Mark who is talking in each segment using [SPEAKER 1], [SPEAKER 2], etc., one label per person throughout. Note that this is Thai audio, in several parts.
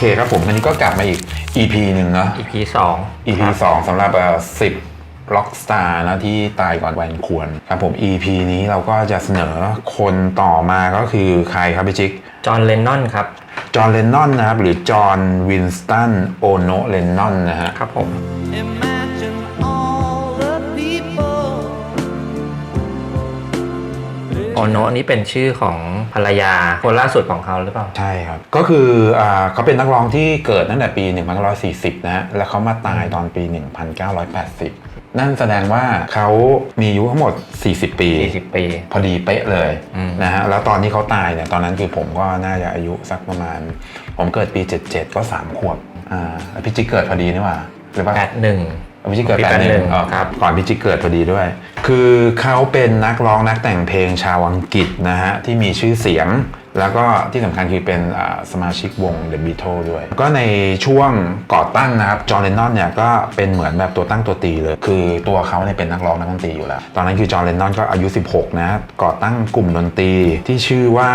[SPEAKER 1] โอเคครับผมอันนี้ก็กลับมาอีก EP หนึ่งเนาะ
[SPEAKER 2] EP สอง
[SPEAKER 1] EP สองสำหรับสิบล็อกสตาร์นะที่ตายก่อนวัยควรครับผม EP นี้เราก็จะเสนอคนต่อมาก็คือใครครับพี่จิ๊ก
[SPEAKER 2] จอห์นเลนนอนครับ
[SPEAKER 1] จอห์นเลนนอนนะครับ หรือจอห์นวินสตันโอโนเลนนอนนะฮะ
[SPEAKER 2] ครับผม อโนะนี่เป็นชื่อของภรรยาคนล่าสุดของเขาหรือเปล่า
[SPEAKER 1] ใช่ครับ ก็คืออ่าเขาเป็นนักร้องที่เกิดตั้งแต่ปี 1940 นะฮะแล้วเขามาตายตอนปี 1980 นั่นแสดงว่าเขามีอายุทั้งหมด 40 ปี
[SPEAKER 2] 40 ปี
[SPEAKER 1] พอดีเป๊ะเลย
[SPEAKER 2] อืม
[SPEAKER 1] นะฮะแล้วตอนที่เขาตายเนี่ยตอนนั้นคือผมก็น่าจะอายุสักประมาณ ผมเกิดปี 77 ก็ 3 ขวบอ่าแล้วพี่จิ๊กเกิดพอดีนี่หว่าหรือเปล่า
[SPEAKER 2] 81
[SPEAKER 1] พี่จิ๊กเกิด
[SPEAKER 2] ปี
[SPEAKER 1] แปดหนึ่ง
[SPEAKER 2] 81
[SPEAKER 1] อ๋อครับก่อนพี่จิ๊กเกิดพอดีด้วย คือเขาเป็นนักร้องนักแต่งเพลงชาวอังกฤษนะฮะที่มีชื่อเสียง แล้วก็ที่สำคัญคือเป็นอ่าสมาชิกวง The Beatles ด้วย ก็ในช่วงก่อตั้งนะครับจอห์นเลนนอนเนี่ยก็เป็นเหมือนแบบตัวตั้งตัวตีเลย คือตัวเขาเนี่ยเป็นนักร้องนักดนตรีอยู่แล้ว ตอนนั้นคือจอห์นเลนนอนก็อายุ 16 นะก่อตั้งกลุ่มดนตรีที่ชื่อว่า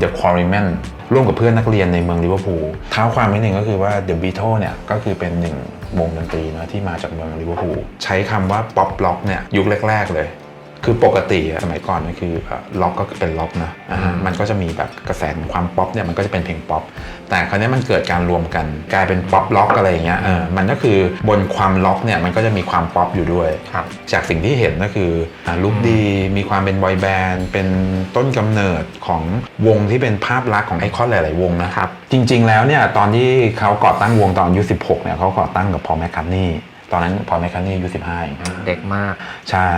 [SPEAKER 1] The Quarrymen ร่วมกับเพื่อนนักเรียนในเมืองลิเวอร์พูลเท้าความนิดหนึ่งก็คือว่า The Beatles เนี่ยก็คือเป็นหนึ่ง วงดนตรีนะที่มาจากเมืองลิเวอร์พูลใช้คำว่าป๊อปล็อกเนี่ยยุคแรก ๆ เลย คือปกติอะสมัยก่อนก็คือล็อกก็เป็นล็อกนะอ่าฮะมันก็จะมีแบบกระแสของความป๊อปเนี่ยมันก็จะเป็นเพลงป๊อปแต่คราวนี้มันเกิดการรวมกันกลายเป็นป๊อปล็อกอะไรอย่างเงี้ยเออมันก็คือบนความล็อกเนี่ยมันก็จะมีความป๊อปอยู่ด้วย
[SPEAKER 2] ครับ
[SPEAKER 1] จากสิ่งที่เห็นก็คืออ่าลุคดีมีความเป็นบอยแบนด์เป็นต้นกำเนิดของวงที่เป็นภาพลักษณ์ของไอคอนหลาย ๆ วงนะครับจริง ๆ แล้วเนี่ยตอนที่เขาก่อตั้งวงตอนอายุ16เนี่ยเขาก่อตั้งกับพอลแมคคัตนี่ ตอนนั้นพอลแมคคัตนี่อายุ15เอง
[SPEAKER 2] เด็กมาก
[SPEAKER 1] ใช่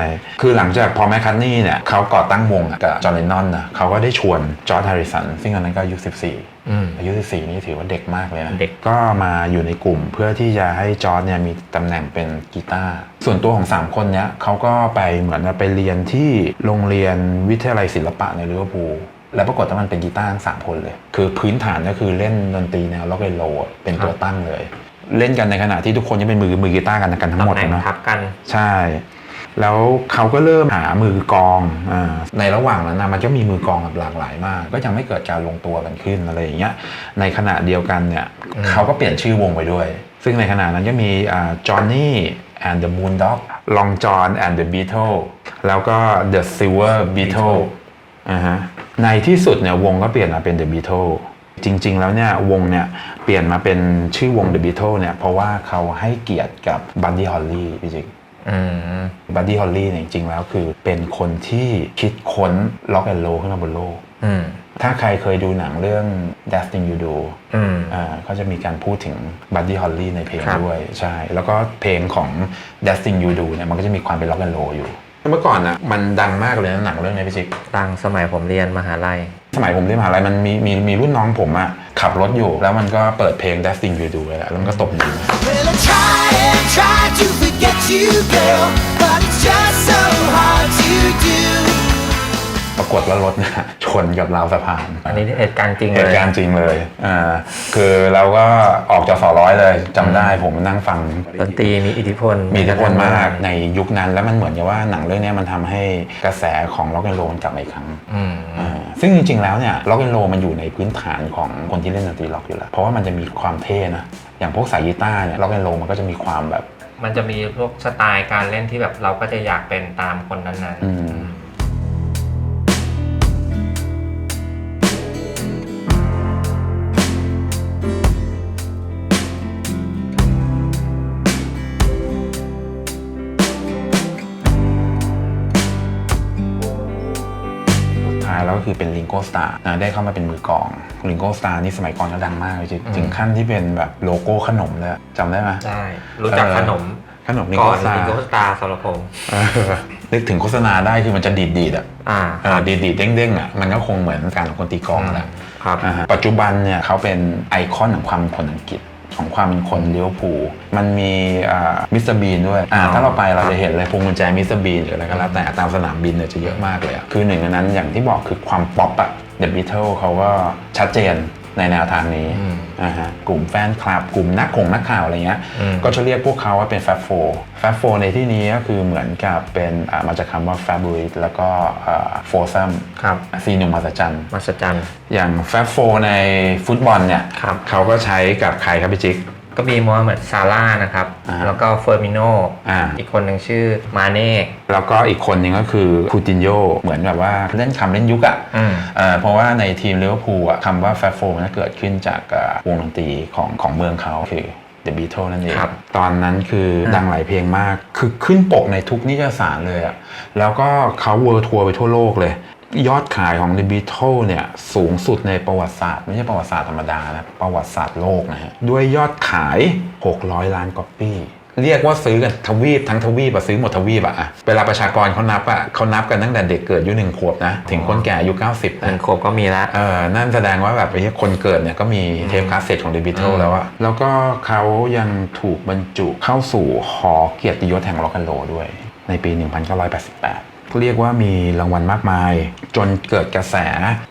[SPEAKER 1] คือหลังจากพอลแมคคัตนี่เนี่ยเขาก่อตั้งวงกับจอร์แดนนอนนะเขาก็ได้ชวนจอร์จแฮร์ริสัน ซึ่งตอนนั้นก็อายุ14
[SPEAKER 2] อืม
[SPEAKER 1] อายุ 14 นี่ถือว่าเด็กมากเลยนะ
[SPEAKER 2] เด็ก
[SPEAKER 1] ก็มาอยู่ในกลุ่มเพื่อที่จะให้จอร์จเนี่ยมีตำแหน่งเป็นกีตาร์ส่วนตัวของ 3 คนเนี้ยเขาก็ไปเหมือนไปเรียนที่โรงเรียนวิทยาลัยศิลปะในลิเวอร์พูลแล้วปรากฏว่ามันเป็นกีตาร์ทั้งสามคนเลย คือพื้นฐานก็คือเล่นดนตรีแนวล็อกเกโลเป็นตัวตั้งเลย เล่นกันในขณะที่ทุกคนยังเป็นมือมือกีตาร์กันกันทั้งหมด
[SPEAKER 2] ตำแหน่ง
[SPEAKER 1] เนาะ
[SPEAKER 2] ทับกัน
[SPEAKER 1] ใช่ แล้วเขาก็เริ่มหามือกลองอาในระหว่างนั้นนะมันก็มีมือกลองแบบหลากหลายมาก ก็ยังไม่เกิดการลงตัวกันขึ้นอะไรอย่างเงี้ยในขณะเดียวกันเนี่ย
[SPEAKER 2] อืม
[SPEAKER 1] เขาก็เปลี่ยนชื่อวงไปด้วย ซึ่งในขณะนั้นก็มีจอห์นนี่ and the Moondog Long John and the Beatles แล้วก็ the Silver Beatles อ่าฮะในที่สุดเนี่ยวงก็เปลี่ยนมาเป็น The Beatles จริง ๆ แล้วเนี่ยวงเนี่ยเปลี่ยนมาเป็นชื่อวง The Beatles เนี่ยเพราะว่าเขาให้เกียรติกับ Buddy Holly พี่จิ๊ก
[SPEAKER 2] อืม
[SPEAKER 1] บัดดี้ฮอลลี่เนี่ยจริง ๆ แล้วคือเป็นคนที่คิดค้นล็อกแอนโลขึ้นมาบนโลก
[SPEAKER 2] อืม
[SPEAKER 1] ถ้าใครเคยดูหนังเรื่อง That Thing You Do
[SPEAKER 2] อืม
[SPEAKER 1] อ่าเขาจะมีการพูดถึงบัดดี้ฮอลลี่ในเพลง
[SPEAKER 2] ครับ
[SPEAKER 1] ด้วยใช่ แล้วก็เพลงของ That Thing You Do เนี่ยมันก็จะมีความเป็นล็อกแอนโลอยู่เมื่อก่อนอะมันดังมากเลยนะหนังเรื่องนี้พี่จิ๊ก
[SPEAKER 2] ดังสมัยผมเรียนมหาลัย
[SPEAKER 1] สมัยผมเรียนมหาลัยมันมีมีมีรุ่นน้องผมอะขับรถอยู่ แล้วมันก็เปิดเพลง Dancing You Do เลยแหละแล้วมันก็ตบมือ
[SPEAKER 3] Well, I try and try to forget you, girl, but it's just so hard to do.
[SPEAKER 1] ปรากฏว่ารถเนี่ยชนกับราวสะพาน
[SPEAKER 2] อันนี้เหตุการณ์จริง
[SPEAKER 1] เห
[SPEAKER 2] เลย
[SPEAKER 1] ตุการณ์จริงเลย อ่า คือเราก็ออกจากสอร้อยเลยจำได้ผมนั่งฟัง
[SPEAKER 2] ดนตรีมีอิทธิพล
[SPEAKER 1] มีอิทธิพลมากในยุคนั้นแล้วมันเหมือนกับว่าหนังเรื่องนี้มันทำให้กระแสของล็อกแอนโรกลับมาอีกครั้ง
[SPEAKER 2] อืม
[SPEAKER 1] อ่าซึ่งจริงๆแล้วเนี่ยล็อกแอนโรมันอยู่ในพื้นฐานของคนที่เล่นดนตรีล็อกอยู่แล้ว เพราะว่ามันจะมีความเท่นะ อย่างพวกสายกีตาร์เนี่ยล็อกแอนโรมันก็จะมีความแบบ
[SPEAKER 2] มันจะมีพวกสไตล์การเล่นที่แบบเราก็จะอยากเป็นตามคนนั้น
[SPEAKER 1] อืมสุ โกสตาร์ได้เข้ามาเป็นมือกลองลิงโกสตาร์นี่สมัยก่อนก็ดังมากเลยจริงถึงขั้นที่เป็นแบบโลโก้ขนมเลยอะจำได้ไหม
[SPEAKER 2] ๆใช่รู้จัก
[SPEAKER 1] เออ
[SPEAKER 2] ขนม
[SPEAKER 1] ขนมลิง
[SPEAKER 2] ก่
[SPEAKER 1] โก
[SPEAKER 2] อน
[SPEAKER 1] สตา
[SPEAKER 2] ลิง
[SPEAKER 1] ร์
[SPEAKER 2] โกสตาร์สำหรับผม
[SPEAKER 1] เออนึกถึงโฆษณาได้คือมันจะดีดดีดๆอะ
[SPEAKER 2] อ่า
[SPEAKER 1] เออดีดดีดเด้งเด้งๆอะมันก็คงเหมือนการของคนตีกลองแหละ
[SPEAKER 2] ครับ
[SPEAKER 1] อ่าฮะปัจจุบันเนี่ยเขาเป็นไอคอนของความเป็นคนอังกฤษ ของความเป็นคนลิเวอร์พูลมันมีมิสเตอร์บีนด้วยอ่า
[SPEAKER 2] อ๋อ
[SPEAKER 1] ถ้าเราไปเราจะเห็นเลยพวงกุญแจมิสเตอร์บีนหรืออะไรก็แล้วแต่ตามสนามบินเนี่ยจะเยอะมากเลยอะคือหนึ่งในนั้นอย่างที่บอกคือความป๊อปอะเดอะบิทเทิลเขาก็ชัดเจน ในแนวทางนี้
[SPEAKER 2] อืม
[SPEAKER 1] อ่าฮะกลุ่มแฟนคลับ กลุ่มนักข่งนักข่าวอะไรเงี้ย
[SPEAKER 2] อืม
[SPEAKER 1] ก็จะเรียกพวกเขาว่าเป็นแฟบโฟแฟบโฟในที่นี้ก็คือเหมือนกับเป็นอ่ามาจากคำว่า fabric แล้วก็โฟซัม
[SPEAKER 2] ครับ
[SPEAKER 1] ซีหนุ่มมหัศจรรย์
[SPEAKER 2] มหัศจรรย์
[SPEAKER 1] อย่างแฟบโฟในฟุตบอลเนี่ย
[SPEAKER 2] ครับ
[SPEAKER 1] เขาก็ใช้กับใครครับพี่จิ๊ก
[SPEAKER 2] ก็มีโมฮัมเหม็ดซาร่าห์นะครับ
[SPEAKER 1] อ่า
[SPEAKER 2] แล้วก็เฟอร์มิโน
[SPEAKER 1] อ่า
[SPEAKER 2] อีกคนหนึ่งชื่อมาเน่
[SPEAKER 1] แล้วก็อีกคนหนึ่งก็คือคูตินโยเหมือนแบบว่าเล่นคำเล่นยุคอะ
[SPEAKER 2] อืม
[SPEAKER 1] เอะเพราะว่าในทีมลิเวอร์พูลอะคำว่าแฟโฟมันเกิดขึ้นจากเอ่อวงดนตรีของของเมืองเขาคือ The Beatles นั่นเอง
[SPEAKER 2] ครับ
[SPEAKER 1] ตอนนั้นคือดังหลายเพลงมาก คือขึ้นปกในทุกนิตยสารเลยอะแล้วก็เขาเวิร์ทัวร์ไปทั่วโลกเลย ยอดขายของ The Beatles เนี่ยสูงสุดในประวัติศาสตร์ ไม่ใช่ประวัติศาสตร์ธรรมดานะ ประวัติศาสตร์โลกนะฮะ ด้วยยอดขาย 600 ล้านก๊อปปี้เรียกว่าซื้อกันทวีปทั้งทวีปอะซื้อหมดทวีปอะอะเวลาประชากรเขานับอะเขานับกันตั้งแต่เด็กเกิดอายุหนึ่งขวบนะ ถึงคนแก่อายุ 90
[SPEAKER 2] ห
[SPEAKER 1] นะ
[SPEAKER 2] นึ่งขวบก็มีแล้ว
[SPEAKER 1] เออนั่นแสดงว่าแบบไอ้เหี้ยคนเกิดเนี่ยก็มีเทปคาสเซ็ตของ The Beatles แล้วอะแล้วก็เขายังถูกบรรจุเข้าสู่หอเกียรติยศแห่งร็อกแอนด์โรด้วย ในปี 1988 เรียกว่ามีรางวัลมากมาย จนเกิดกระแส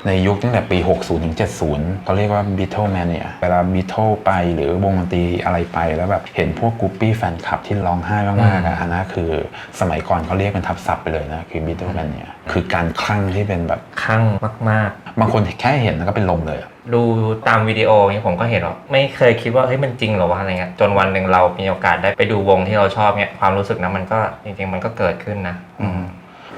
[SPEAKER 1] ในยุคตั้งแต่ปี 60ถึง70เขาเรียกว่า Beatles Mania เวลา Beatles ไปหรือวงดนตรีอะไรไป แล้วแบบเห็นพวกกรุ๊ปปี้แฟนคลับที่ร้องไห้มากๆอะอันนั้นคือสมัยก่อนเขาเรียกเป็นทับศัพท์ไปเลยนะ คือ Beatles Mania คือการคลั่งที่เป็นแบบ
[SPEAKER 2] ข้างมาก
[SPEAKER 1] บางคนแค่เห็นแล้วก็เป็นลมเลยอะ
[SPEAKER 2] ๆ ดูตามวิดีโอเนี่ยผมก็เห็นว่าไม่เคยคิดว่าเฮ้ยมันจริงเหรอวะอะไรเงี้ยจนวันหนึ่งเรามีโอกาสได้ไปดูวงที่เราชอบเนี่ยความรู้สึกนั้นมันก็จริงๆมันก็เกิดขึ้นนะ
[SPEAKER 1] อืม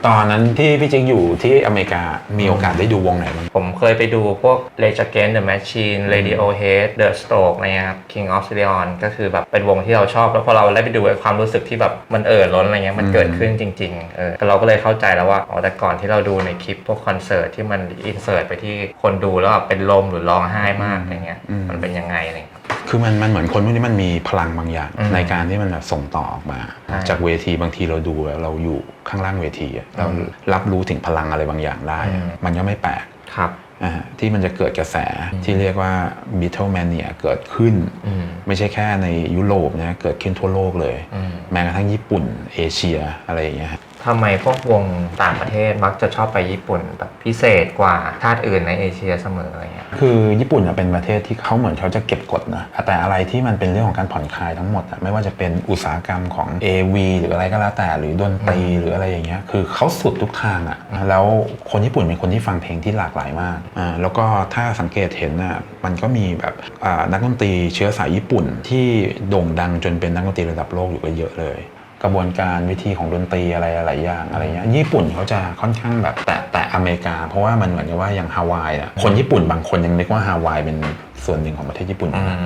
[SPEAKER 1] ตอนนั้นที่พี่จิ๊กอยู่ที่อเมริกามีโอกาสได้ดูวงไหนบ้าง
[SPEAKER 2] ผมเคยไปดูพวก Rage Against the Machine Radiohead The Strokes อะไรเงี้ยครับ King of Leon ก็คือแบบเป็นวงที่เราชอบ แล้วพอเราได้ไปดูไอ้ความรู้สึกที่แบบมันเอ่อล้นอะไรเงี้ยมันเกิดขึ้นจริงๆเออเราก็เลยเข้าใจแล้วว่าอ๋อแต่ก่อนที่เราดูในคลิปพวกคอนเสิร์ตที่มันอินเสิร์ตไปที่คนดูแล้วแบบเป็นลมหรือร้องไห้มากอะไรเงี้ย
[SPEAKER 1] อืม
[SPEAKER 2] มันเป็นยังไงอะไรเงี้ย
[SPEAKER 1] คือมันมันเหมือนคนพวกนี้มันมีพลังบางอย่าง
[SPEAKER 2] อืม
[SPEAKER 1] ในการที่มันแบบส่งต่อออกมา
[SPEAKER 2] ใช่
[SPEAKER 1] จากเวทีบางทีเราดูแล้วเราอยู่ข้างล่างเวทีอะเรารับรู้ถึงพลังอะไรบางอย่างได้อะ
[SPEAKER 2] อืม
[SPEAKER 1] มันก็ไม่แปลก
[SPEAKER 2] ครับ
[SPEAKER 1] อ่าที่มันจะเกิดกระแสที่เรียกว่า Beatlemania เกิดขึ้น
[SPEAKER 2] อืม
[SPEAKER 1] ไม่ใช่แค่ในยุโรปนะเกิดขึ้นทั่วโลกเลย
[SPEAKER 2] อืม
[SPEAKER 1] แม้กระทั่งญี่ปุ่นเอเชียอะไรอย่างเงี้ยฮะ
[SPEAKER 2] ทำไมพวกวงต่างประเทศมักจะชอบไปญี่ปุ่นแบบพิเศษกว่าชาติอื่นในเอเชียเสมออะไรเงี้ย
[SPEAKER 1] คือญี่ปุ่นเป็นประเทศที่เขาเหมือนเขาจะเก็บกดนะ แต่อะไรที่มันเป็นเรื่องของการผ่อนคลายทั้งหมดอะไม่ว่าจะเป็นอุตสาหกรรมของ AV หรืออะไรก็แล้วแต่หรือดนตรีหรืออะไรอย่างเงี้ย คือเขาสุดทุกทางอะแล้วคนญี่ปุ่นเป็นคนที่ฟังเพลงที่หลากหลายมากอ่าแล้วก็ถ้าสังเกตเห็นอะมันก็มีแบบอ่านักดนตรีเชื้อสายญี่ปุ่นที่โด่งดังจนเป็นนักดนตรีระดับโลกอยู่ก็เยอะเลย กระบวนการวิธีของดนตรีอะไรหลายอย่างอะไรเงี้ยญี่ปุ่นเขาจะค่อนข้างแบบแตะแตะอเมริกา เพราะว่ามันเหมือนกับว่าอย่างฮาวายอะคนญี่ปุ่นบางคนยังนึกว่าฮาวายเป็นส่วนหนึ่งของประเทศญี่ปุ่นอยู่นะ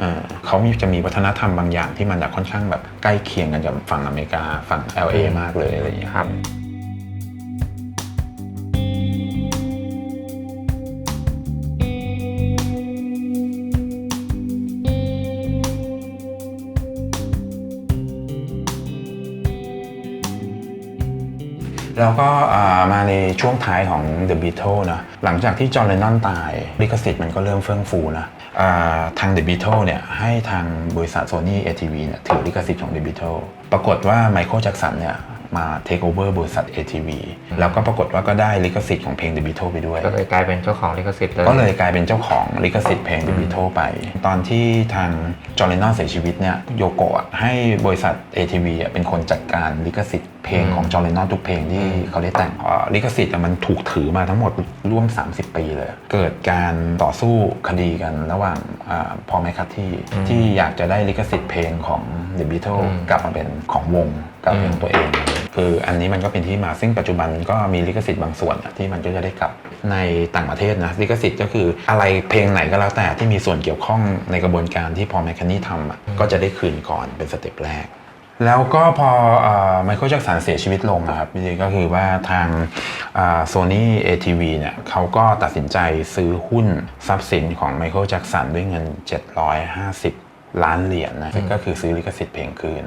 [SPEAKER 1] เออเขามีจะมีวัฒนธรรมบางอย่างที่มันจะค่อนข้างแบบใกล้เคียงกันกับฝั่งอเมริกาฝั่ง LA มากเลยอะไรอย่างเงี้ย
[SPEAKER 2] ครับ
[SPEAKER 1] แล้วก็อ่ามาในช่วงท้ายของ The Beatles นะหลังจากที่จอห์นเลนนอนตาย ลิขสิทธิ์มันก็เริ่มเฟื่องฟูนะอ่าทาง The Beatles เนี่ยให้ทางบริษัท Sony ATV เนี่ยถือลิขสิทธิ์ของ The Beatles ปรากฏว่าไมเคิลแจ็กสันเนี่ยมาเทคโอเวอร์บริษัท ATV แล้วก็ปรากฏว่าก็ได้ลิขสิทธิ์ของเพลง The Beatles ไปด้วย
[SPEAKER 2] ก็เลยกลายเป็นเจ้าของลิขสิทธิ์เลย
[SPEAKER 1] ก็เลยกลายเป็นเจ้าของลิขสิทธิ์เพลง The Beatles ไป ตอนที่ทางจอร์แดนนอนเสียชีวิตเนี่ยโยโกะให้บริษัท ATV อะเป็นคนจัดการลิขสิทธิ์ เพลงของจอร์แดนนอนทุกเพลงที่เขาได้แต่งเอ่อลิขสิทธิ์อะมันถูกถือมาทั้งหมดร่วม 30 ปีเลย เกิดการต่อสู้คดีกันระหว่างพอแมคคัตที่ที่อยากจะได้ลิขสิทธิ์เพลงของ The Beatles กลับมาเป็นของวงกลับเป็นตัวเอง คืออันนี้มันก็เป็นที่มาซึ่งปัจจุบันก็มีลิขสิทธิ์บางส่วนอะที่มันก็จะได้กลับในต่างประเทศนะลิขสิทธิ์ก็คืออะไรเพลงไหนก็แล้วแต่ที่มีส่วนเกี่ยวข้องในกระบวนการที่พอแมคคานี่ทำอะก็จะได้คืนก่อนเป็นสเต็ปแรก แล้วก็พอไมเคิลแจ็คสันเสียชีวิตลงนะครับจริงๆก็คือว่าทางโซนี่เอทีวีเนี่ยเขาก็ตัดสินใจซื้อหุ้นทรัพย์สินของไมเคิลแจ็คสันด้วยเงิน 750ล้านเหรียญนะก็คือซื้อลิขสิทธิ์เพลงคืน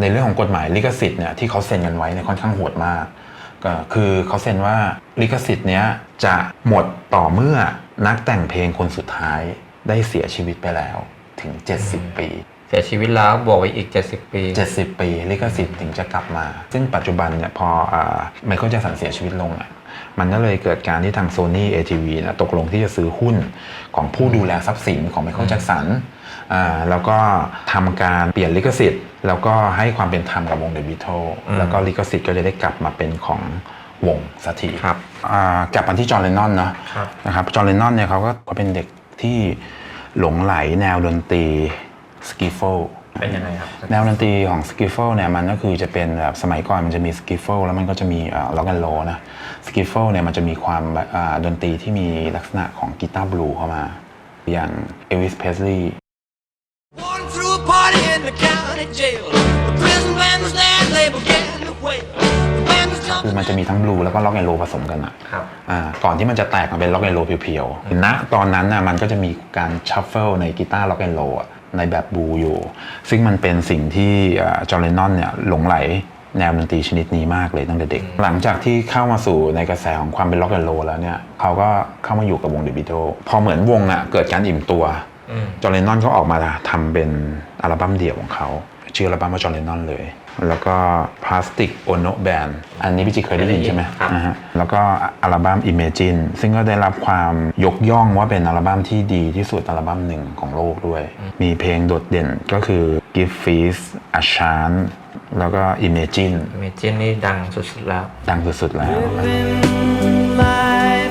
[SPEAKER 1] ในเรื่องของกฎหมายลิขสิทธิ์เนี่ยที่เขาเซ็นกันไว้เนี่ยค่อนข้างโหดมาก ก็คือเขาเซ็นว่าลิขสิทธิ์เนี้ยจะหมดต่อเมื่อนักแต่งเพลงคนสุดท้ายได้เสียชีวิตไปแล้วถึง 70 ปี
[SPEAKER 2] เสียชีวิตแล้วบวกไปอีก 70 ปี
[SPEAKER 1] 70 ปีลิขสิทธิ์ถึงจะกลับมา ซึ่งปัจจุบันเนี่ยพอไมเคิลแจ็คสันเสียชีวิตลงอะมันก็เลยเกิดการที่ทาง Sony ATV นะตกลงที่จะซื้อหุ้นของผู้ดูแลทรัพย์สินของไมเคิลแจ็คสันอ่าแล้วก็ทำการเปลี่ยนลิขสิทธิ์ แล้วก็ให้ความเป็นธรรมกับวง The Beatles
[SPEAKER 2] อืม
[SPEAKER 1] แล้วก็ลิขสิทธิ์ก็จะได้กลับมาเป็นของวงสักที
[SPEAKER 2] ครับ
[SPEAKER 1] อ่ากลับมาที่จอร์แดนนอนเนาะ
[SPEAKER 2] ครับ
[SPEAKER 1] นะครับจอร์แดนนอนเนี่ยเขาก็เขาเป็นเด็กที่หลงไหลแนวดนตรี สกิฟโฟ
[SPEAKER 2] เป็นยังไงครับ
[SPEAKER 1] แนวดนตรีของสกิฟโฟเนี่ยมันก็คือจะเป็นแบบสมัยก่อนมันจะมีสกิฟโฟแล้วมันก็จะมีล็อกแอนโลนะสกิฟโฟเนี่ยมันจะมีความแบบอ่าดนตรีที่มีลักษณะของกีตาร์บลูเข้ามา อย่างเอวิสเพสลีย์
[SPEAKER 3] One threw a party in the county jail. The prison band was there, they began to wail. The band was
[SPEAKER 1] คือ
[SPEAKER 3] jumping
[SPEAKER 1] มันจะมีทั้งบลูแล้วก็ล็อกแอนโลผสมกันอะ
[SPEAKER 2] ครับ
[SPEAKER 1] อ่าก่อนที่มันจะแตกมาเป็นล็อกแอนโลเพียวๆณตอนนั้นน่ะมันก็จะมีการชัฟเฟิลในกีตาร์ล็อกแอนโล ในแบบบลูอยู่ ซึ่งมันเป็นสิ่งที่จอร์แดนนอนเนี่ยหลงไหลแนวดนตรีชนิดนี้มากเลยตั้งแต่เด็ก หลังจากที่เข้ามาสู่ในกระแสของความเป็นล็อกแอนโลแล้วเนี่ยเขาก็เข้ามาอยู่กับวงเดอะบิทพอเหมือนวงอะเกิดการอิ่มตัว
[SPEAKER 2] อืม
[SPEAKER 1] จอร์แดนนอนก็ออกมาทำเป็นอัลบั้มเดี่ยวของเขา ชื่ออัลบั้มว่าจอร์แดนนอนเลย แล้วก็ Plastic Ono Band อันนี้พี่จิเคยได้ยินใช่ไหม
[SPEAKER 2] ครับ
[SPEAKER 1] อ่าฮะแล้วก็อัลบั้ม Imagine ซึ่งก็ได้รับความยกย่องว่าเป็นอัลบั้มที่ดีที่สุดอัลบั้มหนึ่งของโลกด้วย มีเพลงโดดเด่นก็คือ Give Feast A Chance แล้วก็ Imagine
[SPEAKER 2] เมจินนี่ดังสุดๆแล้ว
[SPEAKER 1] ดังสุดๆแล้ว
[SPEAKER 3] life in peace. You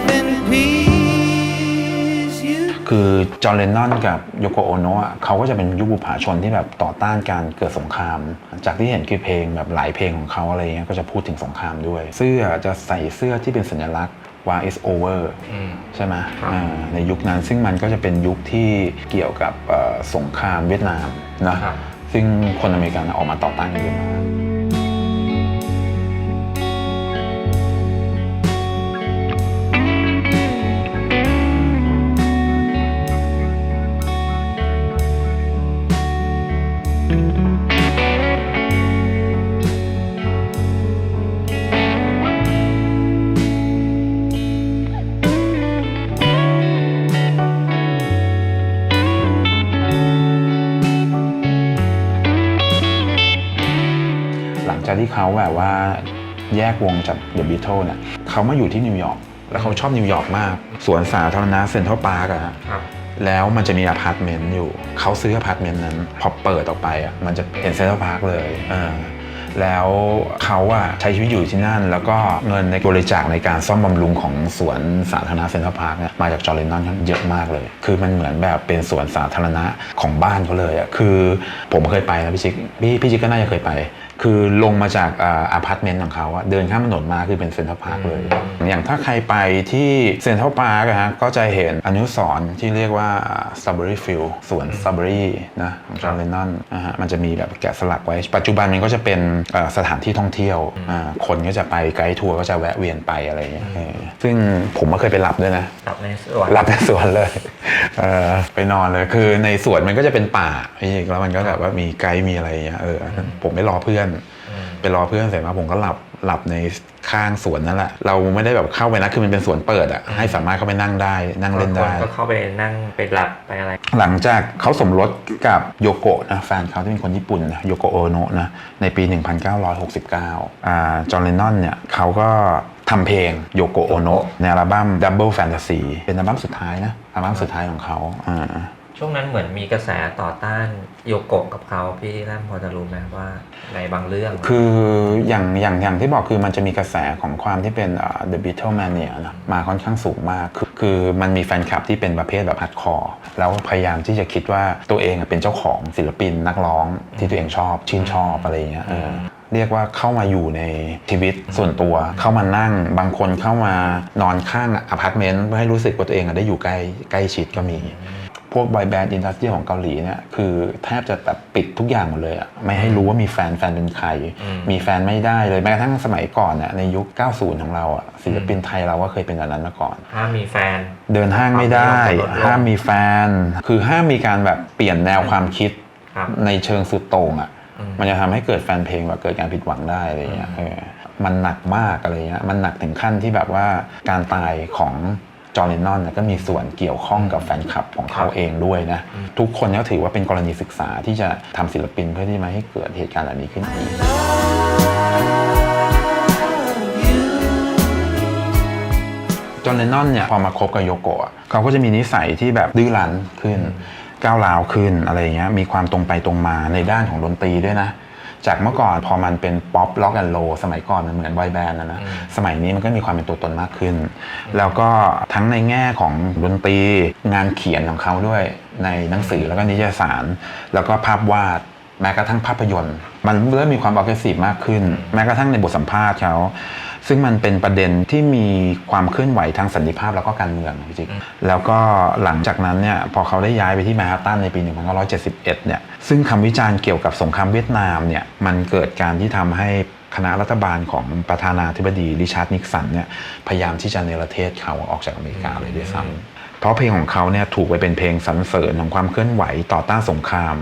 [SPEAKER 1] คือจอร์แดนนอนกับโยโกโอโนะอะเขาก็จะเป็นยุคบุผาชนที่แบบต่อต้านการเกิดสงคราม จากที่เห็นคือเพลงแบบหลายเพลงของเขาอะไรเงี้ยก็จะพูดถึงสงครามด้วย เสื้อจะใส่เสื้อที่เป็นสัญลักษณ์ว่า is over
[SPEAKER 2] อืม
[SPEAKER 1] ใช่ไหม
[SPEAKER 2] ครับ
[SPEAKER 1] อ่าในยุคนั้นซึ่งมันก็จะเป็นยุคที่เกี่ยวกับเอ่อสงครามเวียดนามนะครับซึ่งคนอเมริกันออกมาต่อต้านกันเยอะมาก แยกวงจาก The Beatles เนี่ยเขามาอยู่ที่นิวยอร์กแล้วเขาชอบนิวยอร์กมาก สวนสาธารณะเซ็นทรัลพาร์คอะฮะ
[SPEAKER 2] ครับ
[SPEAKER 1] แล้วมันจะมีอพาร์ตเมนต์อยู่ เขาซื้ออพาร์ตเมนต์นั้น พอเปิดออกไปอะมันจะเห็นเซ็นทรัลพาร์คเลยอ่าแล้วเขาอะใช้ชีวิตอยู่ที่นั่น แล้วก็เงินในบริจาคในการซ่อมบำรุงของสวนสาธารณะเซ็นทรัลพาร์คเนี่ยมาจากจอร์แดนนอนเยอะมากเลย คือมันเหมือนแบบเป็นสวนสาธารณะของบ้านเขาเลยอะคือผมเคยไปนะพี่ชิคพี่พี่ชิคก็น่าจะเคยไป คือลงมาจากอ่าอพาร์ตเมนต์ของเขาอะเดินข้ามถนนมาคือเป็นเซ็นทรัลพาร์คเลย อย่างถ้าใครไปที่เซ็นทรัลพาร์คอะฮะก็จะเห็นอนุสรณ์ที่เรียกว่าสตรอเบอรี่ฟิลสวนสตรอเบอรี่นะของจอร์แดนนอนนะฮะมันจะมีแบบแกะสลักไว้ ปัจจุบันมันก็จะเป็นเอ่อสถานที่ท่องเที่ยวอ่าคนก็จะไปไกด์ทัวร์ก็จะแวะเวียนไปอะไรอย่างเงี้ยเออซึ่งผมก็เคยไปหลับด้วยนะ
[SPEAKER 2] หลับในสวน
[SPEAKER 1] หลับในสวนเลยเออไปนอนเลยคือในสวนมันก็จะเป็นป่าพี่แล้วมันก็แบบว่ามีไกด์มีอะไรอย่างเงี้ยเออผมไปรอเพื่อน ไปรอเพื่อนเสร็จมาผมก็หลับหลับในข้างสวนนั่นแหละ เราไม่ได้แบบเข้าไปนะคือมันเป็นสวนเปิดอะให้สามารถเข้าไปนั่งได้นั่งเล่น
[SPEAKER 2] ค
[SPEAKER 1] ได้
[SPEAKER 2] นก็เข้าไปนั่งไปหลับไปอะไร
[SPEAKER 1] หลังจากเขาสมรสกับโยโกะนะแฟนเขาที่เป็นคนญี่ปุ่นนะโยโกะโอโนะนะในปี 1969อ่าจอร์แดนนอนเนี่ยเขาก็ทำเพลงโยโกะโอโนะในอัลบั้ม Double Fantasy เป็นอัลบั้มสุดท้ายนะอัลบั้มสุดท้ายของเขาอ่า
[SPEAKER 2] ช่วงนั้นเหมือนมีกระแสต่อต้านโยโกะกับเขาพี่แรมพอจะรู้ไหมว่าในบางเรื่อง
[SPEAKER 1] คืออย่างอย่างอย่างที่บอกคือมันจะมีกระแสของความที่เป็นอ่า The Beatlemania นะมาค่อนข้างสูงมาก คือคือมันมีแฟนคลับที่เป็นประเภทแบบฮัดคอร์แล้วพยายามที่จะคิดว่าตัวเองอะเป็นเจ้าของศิลปินนักร้องที่ตัวเองชอบชื่นชอบอะไรอย่างเงี้ยเออเรียกว่าเข้ามาอยู่ในชีวิตส่วนตัว เข้ามานั่ง บางคนเข้ามานอนข้างอพาร์ตเมนต์เพื่อให้รู้สึกว่าตัวเองอะได้อยู่ใกล้ใกล้ชิดก็มี พวกบอยแบนด์อินดัสเทรียของเกาหลีเนี่ยคือแทบจะแบบปิดทุกอย่างหมดเลยอะไม่ให้รู้ว่ามีแฟนแฟนเป็นใคร
[SPEAKER 2] อืม
[SPEAKER 1] มีแฟนไม่ได้เลยแม้กระทั่งสมัยก่อนน่ะในยุค 90 ของเราอะศิลปินไทยเราก็เคยเป็นแบบนั้นมาก่อน
[SPEAKER 2] ถ้ามีแฟน
[SPEAKER 1] เดินห้างไม่ได้
[SPEAKER 2] ความนิยมลดลง
[SPEAKER 1] ห้ามมีแฟน คือห้ามมีการแบบเปลี่ยนแนวความคิด
[SPEAKER 2] ครับ
[SPEAKER 1] ในเชิงสุดโต่งอะ
[SPEAKER 2] อืม
[SPEAKER 1] มันจะทำให้เกิดแฟนเพลงแบบเกิดการผิดหวังได้อะไรเงี้ยเออมันหนักมากอะไรเงี้ยมันหนักถึงขั้นที่แบบว่าการตายของ จอร์แดนนอนเนี่ยก็มีส่วนเกี่ยวข้องกับแฟนคลับของเขาเองด้วยนะ ทุกคนก็ถือว่าเป็นกรณีศึกษาที่จะทำศิลปินเพื่อที่จะไม่ให้เกิดเหตุการณ์แบบนี้ขึ้นอีก
[SPEAKER 3] love you.
[SPEAKER 1] จอห์นเลนนอนเนี่ยพอมาคบกับโยโกะอะเขาก็จะมีนิสัยที่แบบดื้อรั้นขึ้นก้าวร้าวขึ้นอะไรอย่างเงี้ยมีความตรงไปตรงมาในด้านของดนตรีด้วยนะ จากเมื่อก่อนพอมันเป็นป๊อปล็อกแอนโลสมัยก่อนมันเหมือนบอยแบนด์นะนะสมัยนี้มันก็มีความเป็นตัวตนมากขึ้น แล้วก็ทั้งในแง่ของดนตรีงานเขียนของเขาด้วยในหนังสือแล้วก็นิตยสาร แล้วก็ภาพวาด แม้กระทั่งภาพยนตร์ มันเริ่มมีความออร์แกซีฟมากขึ้น แม้กระทั่งในบทสัมภาษณ์เขาซึ่งมันเป็นประเด็นที่มีความเคลื่อนไหวทางสันติภาพแล้วก็การเมืองจริงๆแล้วก็หลังจากนั้นเนี่ยพอเขาได้ย้ายไปที่แมนฮัตตันในปี 1971 เนี่ยซึ่งคำวิจารณ์เกี่ยวกับสงครามเวียดนามเนี่ยมันเกิดการที่ทำให้คณะรัฐบาลของประธานาธิบดีริชาร์ดนิกสันเนี่ยพยายามที่จะเนรเทศเขาออกจากอเมริกาเลยด้วยซ้ำ เพราะเพลงของเขาเนี่ยถูกไปเป็นเพลงสรรเสริญของความเคลื่อนไหวต่อต้านสงคราม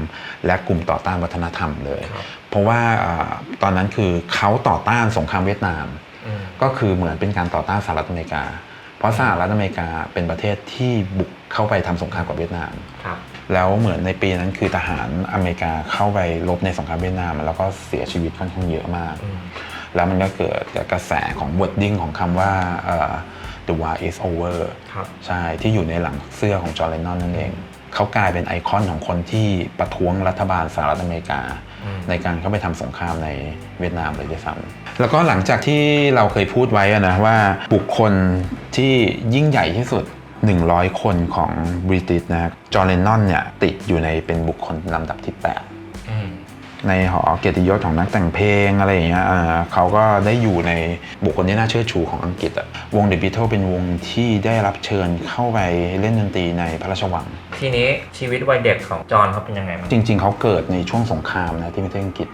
[SPEAKER 1] และกลุ่มต่อต้านวัฒนธรรมเลย เพราะว่าอ่าตอนนั้นคือเขาต่อต้านสงครามเวียดนาม
[SPEAKER 2] อืม
[SPEAKER 1] ก็คือเหมือนเป็นการต่อต้านสหรัฐอเมริกา เพราะสหรัฐอเมริกาเป็นประเทศที่บุกเข้าไปทำสงครามกับเวียดนาม
[SPEAKER 2] ครับ
[SPEAKER 1] แล้วเหมือนในปีนั้นคือทหารอเมริกาเข้าไปรบในสงครามเวียดนาม แล้วก็เสียชีวิตค่อนข้างเยอะมาก แล้วมันก็เกิดกระแสของ wording ของคำว่าเอ่อ the war is over
[SPEAKER 2] ครับ
[SPEAKER 1] ใช่ที่อยู่ในหลังเสื้อของจอร์แดนนอนนั่นเอง เขากลายเป็นไอคอนของคนที่ประท้วงรัฐบาลสหรัฐอเมริกาในการเข้าไปทำสงครามในเวียดนามเลยด้วยซ้ำแล้วก็หลังจากที่เราเคยพูดไว้อะนะว่าบุคคลที่ยิ่งใหญ่ที่สุด 100 คนของบริติชนะจอร์แดนนอนเนี่ยติดอยู่ในเป็นบุคคลลำดับที่8
[SPEAKER 2] อืม
[SPEAKER 1] ในหอเกียรติยศของนักแต่งเพลงอะไรอย่างเงี้ยเอ่อเขาก็ได้อยู่ในบุคคลที่น่าเชื่อชูของอังกฤษอะวง The Beatles เป็นวงที่ได้รับเชิญเข้าไปเล่นดนตรีในพระราชวัง
[SPEAKER 2] ทีนี้ชีวิตวัยเด็กของจอห์นเขาเป็นยังไงบ้าง
[SPEAKER 1] จริง ๆ เขาเกิดในช่วงสงครามนะที่ประเทศอังกฤษ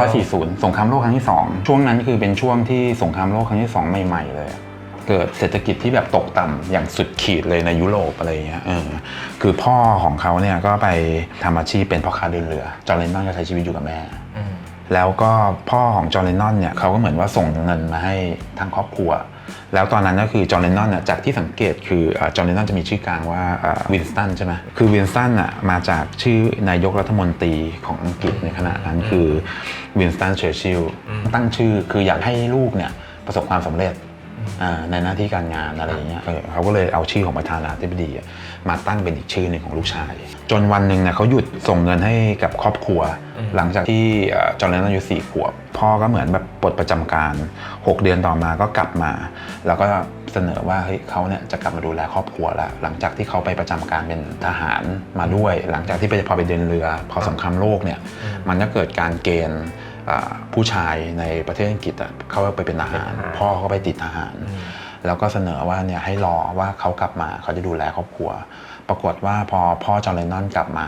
[SPEAKER 1] 1940 สงครามโลกครั้งที่ 2 ช่วงนั้นคือเป็นช่วงที่สงครามโลกครั้งที่ 2 ใหม่ ๆ เลยอะ เกิดเศรษฐกิจที่แบบตกต่ำอย่างสุดขีดเลยในยุโรปอะไรอย่างเงี้ยเออคือพ่อของเขาเนี่ยก็ไปทำอาชีพเป็นพ่อค้าเดินเรือ จอร์แดนนอนก็ใช้ชีวิตอยู่กับแม่
[SPEAKER 2] อืม
[SPEAKER 1] แล้วก็พ่อของจอร์แดนนอนเนี่ยเขาก็เหมือนว่าส่งเงินมาให้ทั้งครอบครัว แล้วตอนนั้นก็คือจอร์แดนนอนเนี่ยจากที่สังเกตคือเอ่อจอร์แดนนอนจะมีชื่อกลางว่าวินสตันใช่ไหมคือวินสตันอะมาจากชื่อนายกรัฐมนตรีของอังกฤษในขณะนั้นคือวินสตันเชอร์ชิลตั้งชื่อคืออยากให้ลูกเนี่ยประสบความสำเร็จอ่า ในหน้าที่การงานอะไรอย่างเงี้ยเออเขาก็เลยเอาชื่อของประธานาธิบดีอะมาตั้งเป็นอีกชื่อหนึ่งของลูกชาย จนวันหนึ่งเนี่ยเขาหยุดส่งเงินให้กับครอบครัว หลังจากที่เอ่อจอร์แดนนอนอายุสี่ขวบ พ่อก็เหมือนแบบปลดประจำการ 6 เดือนต่อมาก็กลับมา แล้วก็เสนอว่าเฮ้ยเขาเนี่ยจะกลับมาดูแลครอบครัวแล้วหลังจากที่เขาไปประจำการเป็นทหารมาด้วย หลังจากที่ไปพอไปเดินเรือ พอสงครามโลกเนี่ยมันก็เกิดการเกณฑ์อ่า ผู้ชายในประเทศอังกฤษอะเข้าไปเป็นทหาร
[SPEAKER 2] เป็นทหาร
[SPEAKER 1] พ่อเขาไปติดทหาร แล้วก็เสนอว่าเนี่ยให้รอว่าเขากลับมาเขาจะดูแลครอบครัว ปรากฏว่าพอพ่อจอร์แดนนอนกลับมา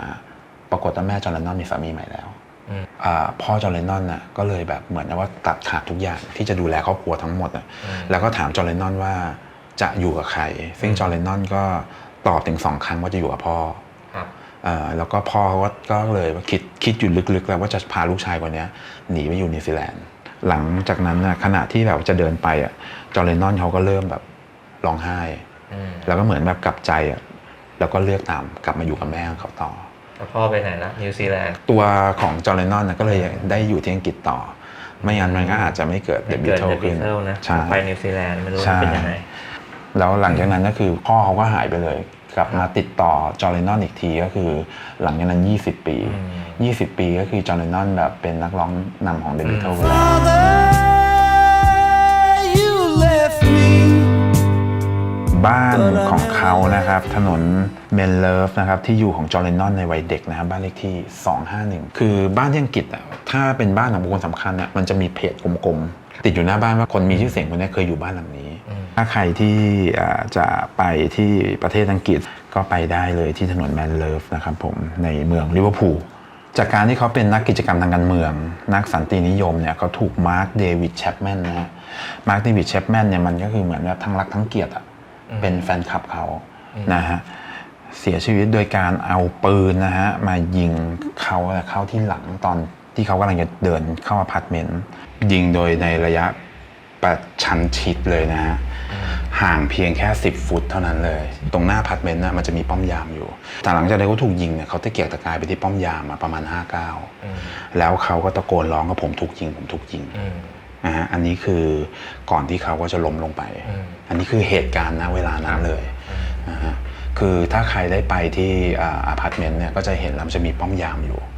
[SPEAKER 1] ปรากฏว่าแม่จอร์แดนนอนมีสามีใหม่แล้ว
[SPEAKER 2] อืม
[SPEAKER 1] อ่าพ่อจอร์แดนนอนน่ะก็เลยแบบเหมือนว่าตัดขาดทุกอย่างที่จะดูแลครอบครัวทั้งหมดน่ะแล้วก็ถามจอร์แดนนอนว่าจะอยู่กับใคร ซึ่งจอร์แดนนอนก็ตอบถึงสองครั้งว่าจะอยู่กับพ่อ
[SPEAKER 2] ครับ
[SPEAKER 1] เอ่อ แล้วก็พ่อเขาก็ก็เลยว่าคิดคิดอยู่ลึกๆ แล้วว่าจะพาลูกชายคนเนี้ยหนีไปอยู่นิวซีแลนด์หลังจากนั้นน่ะขณะที่แบบจะเดินไปอะจอร์แดนนอนเขาก็เริ่มแบบร้องไห้
[SPEAKER 2] อืม
[SPEAKER 1] แล้วก็เหมือนแบบกลับใจอะแล้วก็เลือกตามกลับมาอยู่กับแม่ของเขาต่อ
[SPEAKER 2] แล้วพ่อไปไหนละนิวซีแลนด์
[SPEAKER 1] ตัวของจอร์แดนนอนนะก็เลยได้อยู่ที่อังกฤษต่อ ไม่งั้นมันก็อาจจะไม่เกิดเด
[SPEAKER 2] ไม่
[SPEAKER 1] บิ
[SPEAKER 2] เกิด
[SPEAKER 1] เทิล
[SPEAKER 2] เดบิ
[SPEAKER 1] ขึ้น
[SPEAKER 2] เทิลนะ
[SPEAKER 1] ใช่
[SPEAKER 2] ไปนิวซีแลนด์ไม่รู้
[SPEAKER 1] ใช่
[SPEAKER 2] ว่าเป็นยังไง
[SPEAKER 1] แล้วหลังจากนั้นก็คือพ่อเขาก็หายไปเลย กลับมาติดต่อจอร์แดนนอนอีกทีก็คือหลังจากนั้น 20 ปี 20 ปีก็คือจอร์แดนนอนแบบเป็นนักร้องนำของเดบิเทิลเลย
[SPEAKER 3] Father, you left me.
[SPEAKER 1] บ้านของเขานะครับ ถนนเมนเลิฟนะครับ ที่อยู่ของจอร์แดนนอนในวัยเด็กนะครับ บ้านเลขที่ 251 คือบ้านที่อังกฤษอะถ้าเป็นบ้านของบุคคลสำคัญเนี่ยมันจะมีเพจกลมๆ ติดอยู่หน้าบ้านว่าคนมีชื่อเสียงคนนี้เคยอยู่บ้านหลังนี้ ถ้าใครที่อ่าจะไปที่ประเทศอังกฤษก็ไปได้เลยที่ถนนแมนเลิฟนะครับผมในเมืองลิเวอร์พูลจากการที่เขาเป็นนักกิจกรรมทางการเมือง นักสันตินิยมเนี่ยเขาถูกมาร์คเดวิดแชปแมนนะฮะมาร์คเดวิดแชปแมนเนี่ยมันก็คือเหมือนแบบทั้งรักทั้งเกลียดอะเป็นแฟนคลับเขานะฮะเสียชีวิตโดยการเอาปืนนะฮะมายิงเขาเข้าที่หลังตอน ที่เขากำลังจะเดินเข้าอพาร์ตเมนต์ยิงโดยในระยะประชันชิดเลยนะฮะห่างเพียงแค่ 10 ฟุตเท่านั้นเลย ตรงหน้าอพาร์ตเมนต์น่ะมันจะมีป้อมยามอยู่ แต่หลังจากที่เขาถูกยิงเนี่ยเขาตะเกียกตะกายไปที่ป้อมยามมาประมาณ5ก้าวแล้วเขาก็ตะโกนร้องว่าผมถูกยิง ผมถูกยิง
[SPEAKER 2] อืม
[SPEAKER 1] นะฮะอันนี้คือก่อนที่เขาก็จะล้มลงไป
[SPEAKER 2] อืม
[SPEAKER 1] อันนี้คือเหตุการณ์ณเวลานั้นเลยนะฮะคือถ้าใครได้ไปที่อาพาร์ตเมนต์เนี่ยก็จะเห็นแล้วมันจะมีป้อมยามอยู่
[SPEAKER 2] อืม
[SPEAKER 1] อ่า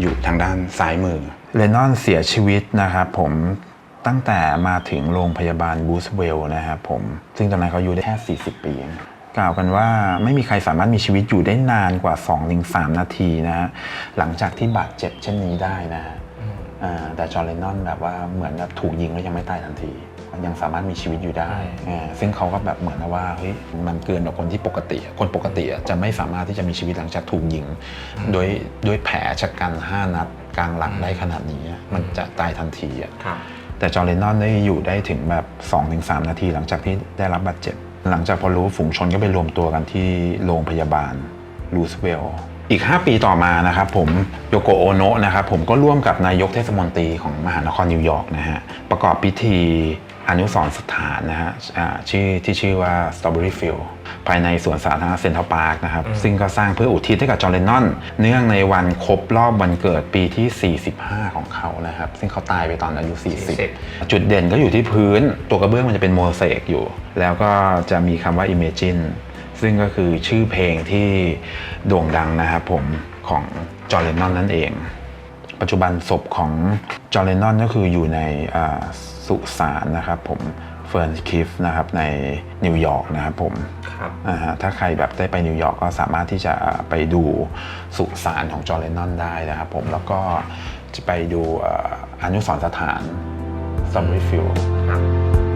[SPEAKER 1] อยู่ทางด้านซ้ายมือ เลนนอนเสียชีวิตนะครับผมตั้งแต่มาถึงโรงพยาบาลบูสเวลนะครับผม ซึ่งตอนนั้นเขาอยู่ได้แค่ 40 ปีกล่าวกันว่าไม่มีใครสามารถมีชีวิตอยู่ได้นานกว่า 2-3 นาทีนะฮะหลังจากที่บาดเจ็บเช่นนี้ได้นะฮะแต่จอร์เลนนอนแบบว่าเหมือนแบบถูกยิงแล้วยังไม่ตายทันที ยังสามารถมีชีวิตอยู่ได้อ่าซึ่งเขาก็แบบเหมือนกับว่าเฮ้ยมันเกินกว่าคนที่ปกติอะคนปกติอะจะไม่สามารถที่จะมีชีวิตหลังจากถูกยิงด้วยด้วยแผลชะกัน5นัดกลางหลังได้ขนาดนี้อะมันจะตายทันทีอะ
[SPEAKER 2] ครับ
[SPEAKER 1] แต่จอร์เลนนอนได้อยู่ได้ถึงแบบ 2-3 นาทีหลังจากที่ได้รับบาดเจ็บ หลังจากพอรู้ฝูงชนก็ไปรวมตัวกันที่โรงพยาบาลรูสเวลล์อีก 5 ปีต่อมานะครับผมโยโกโอโนะนะครับผมก็ร่วมกับนายกเทศมนตรีของมหานครนิวยอร์กนะฮะประกอบพิธี อนุสรณ์สถานนะฮะอ่าชื่อที่ชื่อว่า Strawberry Field ภายในสวนสาธารณะเซ็นทรัลพาร์คนะครับ ซึ่งก็สร้างเพื่ออุทิศให้กับจอร์เลนนอน เนื่องในวันครบรอบวันเกิดปีที่ 45 ของเขานะครับ ซึ่งเขาตายไปตอนอายุ 40 จุดเด่นก็อยู่ที่พื้น ตัวกระเบื้องมันจะเป็นโมเสกอยู่ แล้วก็จะมีคำว่า Imagine ซึ่งก็คือชื่อเพลงที่โด่งดังนะครับผมของจอร์เลนนอนนั่นเอง ปัจจุบันศพของจอร์เลนนอนก็คืออยู่ในอ่า สุสานนะครับผมเฟิร์นคิฟนะครับในนิวยอร์กนะครับผม
[SPEAKER 2] ครับ
[SPEAKER 1] อ่าฮะถ้าใครแบบได้ไปนิวยอร์กก็สามารถที่จะไปดูสุสานของจอร์เลนนอนได้นะครับผมแล้วก็จะไปดูเอ่ออนุสรณ์สถานซัมริฟิล
[SPEAKER 2] ครับ